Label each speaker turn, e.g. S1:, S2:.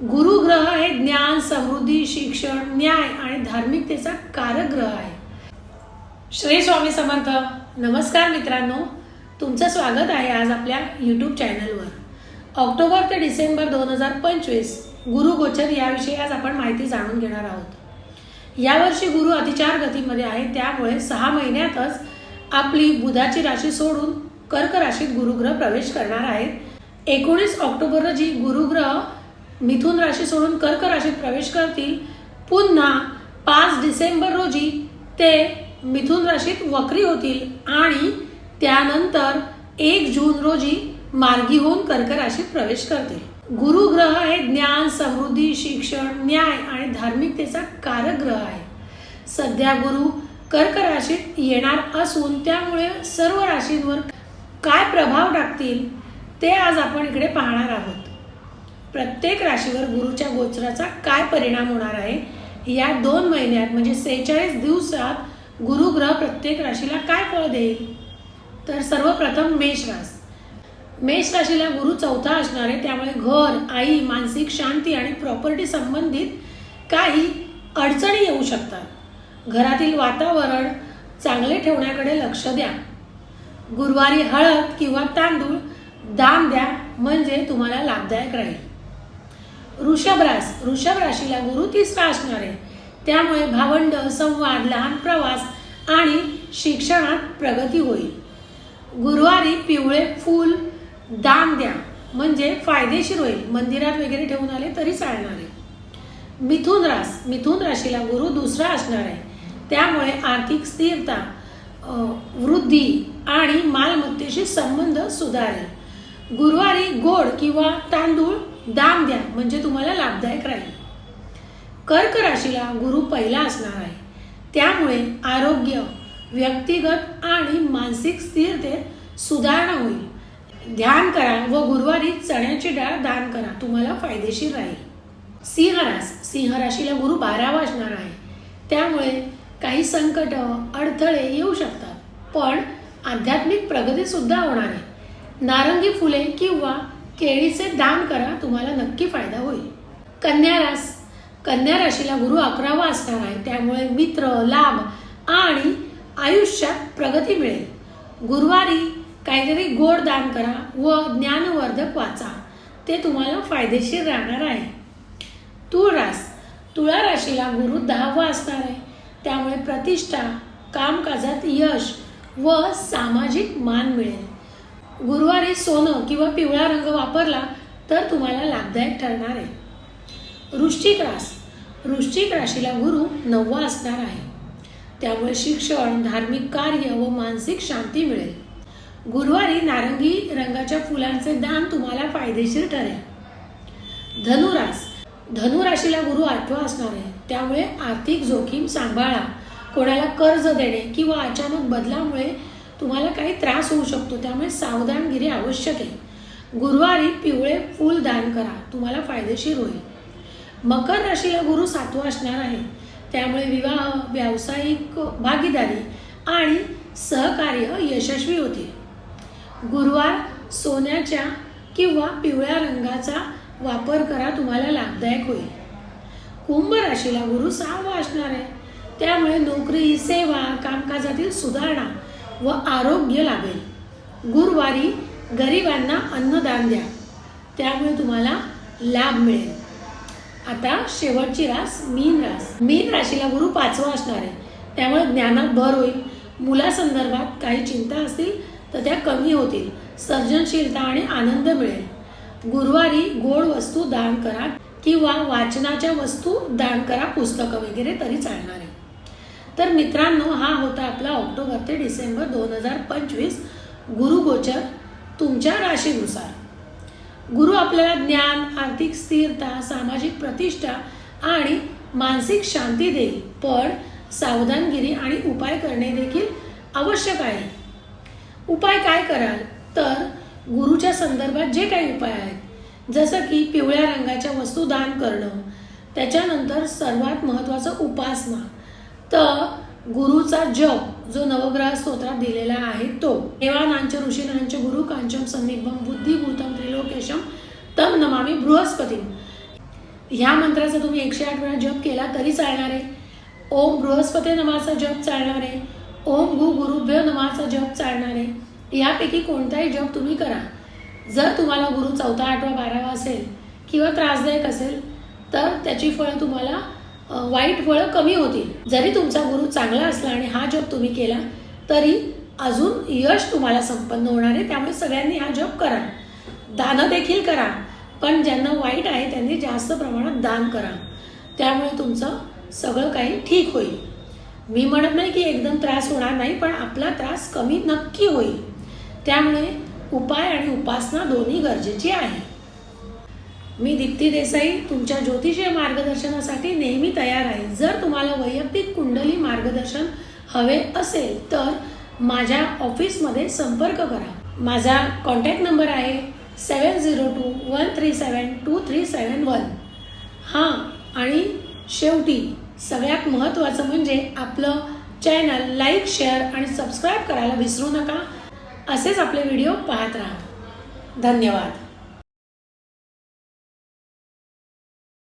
S1: गुरुग्रह हे ज्ञान समृद्धी शिक्षण न्याय आणि धार्मिकतेचा कारक ग्रह आहे. श्री स्वामी समर्थ नमस्कार मित्रांनो. तुमचं स्वागत आहे आज आपल्या यूट्यूब चॅनलवर ऑक्टोबर ते डिसेंबर दोन हजार पंचवीस गुरुगोचर याविषयी आज आपण माहिती जाणून घेणार आहोत. यावर्षी गुरु अतिचार गतीमध्ये आहे त्यामुळे सहा महिन्यातच आपली बुधाची राशी सोडून कर्क राशीत गुरुग्रह प्रवेश करणार आहेत एकोणीस ऑक्टोबर रोजी गुरुग्रह मिथुन राशी सोडून कर्क राशीत प्रवेश करतील. पुन्हा पाच डिसेंबर रोजी ते मिथुन राशीत वक्री होतील आणि त्यानंतर एक जून रोजी मार्गी होऊन कर्क राशीत प्रवेश करतील. गुरुग्रह हे ज्ञान समृद्धी शिक्षण न्याय आणि धार्मिकतेचा कारक ग्रह आहे. सध्या गुरु कर्क राशीत येणार असून त्यामुळे सर्व राशींवर काय प्रभाव टाकतील ते आज आपण इकडे पाहणार आहोत. प्रत्येक राशीवर गुरुच्या गोचराचा काय परिणाम होणार आहे? या दोन महिन्यात म्हणजे सेहेचाळीस दिवसात गुरुग्रह प्रत्येक राशीला काय फळ देईल? तर सर्वप्रथम मेष रास. मेष राशीला गुरु चौथा असणार आहे त्यामुळे घर आई मानसिक शांती आणि प्रॉपर्टी संबंधित काही अडचणी येऊ शकतात. घरातील वातावरण चांगले ठेवण्याकडे लक्ष द्या. गुरुवारी हळद किंवा तांदूळ दान द्या म्हणजे तुम्हाला लाभदायक राहील. वृषभ रास वृषभ राशीला गुरु तिसरा असणार आहे. त्यामुळे भावंड संवाद लहान प्रवास आणि शिक्षणात प्रगती होईल. गुरुवारी पिवळे फूल दान द्या म्हणजे फायदेशीर होईल. मंदिरात वगैरे ठेवून आले तरी चालणार आहे. मिथुन रास मिथुन राशीला गुरु दुसरा असणार आहे. त्यामुळे आर्थिक स्थिरता वृद्धी आणि मालमत्तेशी संबंध सुधारेल. गुरुवारी गोड किंवा तांदूळ दान द्या म्हणजे तुम्हाला लाभदायक राहील. कर्क राशीला गुरु पहिला असणार आहे. त्यामुळे आरोग्य व्यक्तिगत आणि मानसिक स्थिरतेत सुधारणा होईल. ध्यान करा व गुरुवारी चण्याची डाळ दान करा तुम्हाला फायदेशीर राहील. सिंहरास सिंह राशीला गुरु बारावा असणार आहे. त्यामुळे काही संकट अडथळे येऊ शकतात. पण आध्यात्मिक प्रगतीसुद्धा होणार आहे. नारंगी फुले किंवा केळीचे दान करा तुम्हाला नक्की फायदा होईल. कन्या रास कन्या राशीला गुरु अकरावा असणार आहे त्यामुळे मित्र लाभ आणि आयुष्यात प्रगती मिळेल. गुरुवारी काहीतरी गोड दान करा व ज्ञानवर्धक वाचा ते तुम्हाला फायदेशीर राहणार आहे. तुळरास तुळा राशीला गुरु दहावा असणार आहे त्यामुळे प्रतिष्ठा कामकाजात यश व सामाजिक मान मिळेल. गुरुवारी सोनं किंवा पिवळा रंग वापरला तर तुम्हाला लाभदायक ठरणार आहे. वृश्चिक रास वृश्चिक राशीला गुरु नववा असणार आहे. त्यामुळे शिक्षण धार्मिक कार्य व मानसिक शांती मिळेल. गुरुवारी नारंगी रंगाच्या फुलांचे दान तुम्हाला फायदेशीर ठरेल. धनुरास धनुराशीला गुरु आठवा असणार आहे. त्यामुळे आर्थिक जोखीम सांभाळा. कोणाला कर्ज देणे किंवा अचानक बदलामुळे तुम्हाला काही त्रास होऊ शकतो त्यामुळे सावधानगिरी आवश्यक आहे. गुरुवारी पिवळे फूल दान करा तुम्हाला फायदेशीर होईल. मकर राशीला गुरु सातवा असणार आहे. त्यामुळे विवाह व्यावसायिक भागीदारी आणि सहकार्य यशस्वी होतील. गुरुवार सोन्याच्या किंवा पिवळ्या रंगाचा वापर करा तुम्हाला लाभदायक होईल. कुंभ राशीला गुरु सहावा असणार आहे. त्यामुळे नोकरी सेवा कामकाजातील सुधारणा व आरोग्य लाभेल. गुरुवारी गरिबांना अन्नदान द्या. त्यामुळे तुम्हाला लाभ मिळेल. आता शेवटची रास मीन रास. मीन राशीला गुरु पाचवा असणार आहे. त्यामुळे ज्ञानात भर होईल. मुलासंदर्भात काही चिंता असतील तर त्या कमी होतील. सर्जनशीलता आणि आनंद मिळेल. गुरुवारी गोड वस्तू दान करा किंवा वाचनाच्या वस्तू दान करा पुस्तकं वगैरे तरी चालणार आहे. तर मित्रांनो हा होता आपला ऑक्टोबर ते डिसेंबर दोन हजार पंचवीस गुरुगोचर तुमच्या राशीनुसार. गुरु आपल्याला ज्ञान आर्थिक स्थिरता सामाजिक प्रतिष्ठा आणि मानसिक शांती देईल. पण सावधानगिरी आणि उपाय करणे देखील आवश्यक आहे. उपाय काय कराल? तर गुरुच्या संदर्भात जे काही उपाय आहेत जसं की पिवळ्या रंगाच्या वस्तू दान करणं त्याच्यानंतर सर्वात महत्त्वाचं उपासना तर गुरुचा जप जो नवग्रह स्तोत्रात दिलेला आहे तो. देवानांच ऋषीनांच गुरु कांचम सन्निभम बुद्धिभूतम त्रिलोकेशम तम नमामी बृहस्पती. ह्या मंत्राचा तुम्ही एकशे आठ वेळा जप केला तरी चालणार आहे. ओम बृहस्पती नमाचा जप चालणार आहे. ओम गु गुरुभ्य नमाचा जप चालणार आहे. यापैकी कोणताही जप तुम्ही करा. जर तुम्हाला गुरु चौथा आठवा बारावा असेल किंवा त्रासदायक असेल तर त्याची फळं तुम्हाला वाईट फळं कमी होतील. जरी तुमचा गुरु चांगला असला आणि हा जॉब तुम्ही केला तरी अजून यश तुम्हाला संपन्न होणार आहे. त्यामुळे सगळ्यांनी हा जॉब करा. दानं देखील करा. पण ज्यांना वाईट आहे त्यांनी जास्त प्रमाणात दान करा. त्यामुळे तुमचं सगळं काही ठीक होईल. मी म्हणत नाही की एकदम त्रास होणार नाही पण आपला त्रास कमी नक्की होईल. त्यामुळे उपाय आणि उपासना दोन्ही गरजेची आहे. मी दीप्ती देसाई तुमच्या ज्योतिषीय मार्गदर्शनासाठी नेहमी तयार आहे. जर तुम्हाला वैयक्तिक कुंडली मार्गदर्शन हवे असेल तर माझ्या ऑफिसमध्ये संपर्क करा. माझा कॉन्टॅक्ट नंबर आहे seven zero two one three seven two three seven one. हां आणि शेवटी सगळ्यात महत्त्वाचं म्हणजे आपलं चॅनल लाईक शेअर आणि सबस्क्राईब करायला विसरू नका. असेच आपले व्हिडिओ पाहत राहा. धन्यवाद.